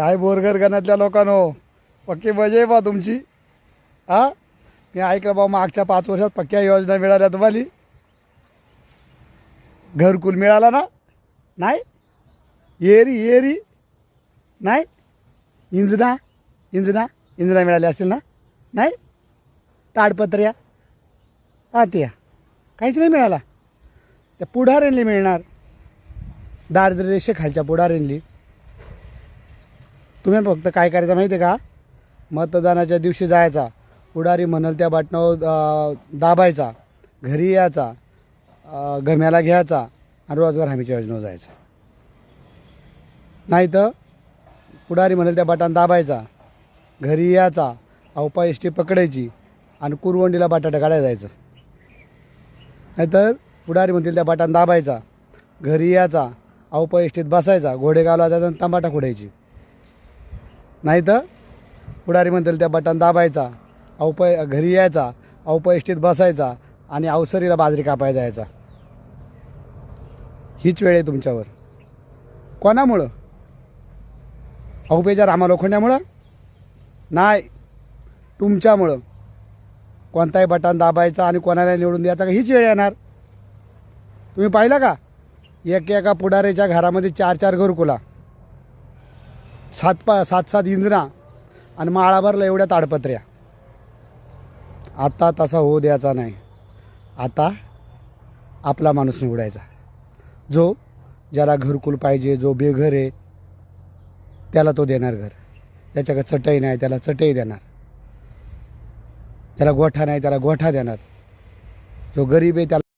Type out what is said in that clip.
काय बोरघर गणातल्या लोकांनो? पक्की मजा आहे बा तुमची. हा? मी ऐकलं बा मागच्या पाच वर्षात पक्क्या योजना मिळाल्या तुम्हाला. घरकुल मिळाला ना? नाही? येरी येरी. नाही? इंजना इंजना इंजना मिळाल्या असतील ना? नाही? ताडपत्र्या. हा त्या काहीच नाही मिळाला. त्या पुढाऱ्यांनी मिळणार. दारिद्र्य रेषेखालच्या पुढाऱ्यांनी. तुम्ही फक्त काय करायचं माहिती आहे का? मतदानाच्या दिवशी जायचा. पुढारी म्हणाल त्या बाटणावर दाबायचा. घरी यायचा. गम्याला घ्यायचा. आणि रोजगार हमीच्या योजनेवर जायचा. नाही तर पुढारी म्हणाल त्या बाटान दाबायचा. घरी यायचा. अवपा एस टी पकडायची. आणि कुरवंडीला बटाटा काढायला जायचं. नाहीतर पुढारी म्हणतील त्या बाटान दाबायचा. घरी यायचा. अवपा एस टीत बसायचा. घोडेगावला जायचा आणि तंबाटा खोडायची नाही तर पुढारी म्हणतील त्या बटन दाबायचा अवपय घरी यायचा अवपयष्टीत बसायचा आणि अवसरीला बाजरी कापायला जायचा. हीच वेळ आहे तुमच्यावर. कोणामुळं? अवपेच्या रामा लोखंड्यामुळं नाही. तुमच्यामुळं. कोणताही बटन दाबायचा आणि कोणाला निवडून द्यायचा का? हीच वेळ येणार. तुम्ही पाहिलं का? एक एका पुढाऱ्याच्या घरामध्ये चार चार घरकुला. सात पा सात सात इंजना आणि माळाभरला एवढ्या ताडपत्र्या. आता तसा होऊ द्यायचा नाही. आता आपला माणूस निवडायचा. जो ज्याला घरकुल पाहिजे जो बेघर आहे त्याला तो देणार घर. त्याच्याकडे चटई नाही त्याला चटई देणार. त्याला गोठा नाही त्याला गोठा देणार. जो गरीब आहे त्याला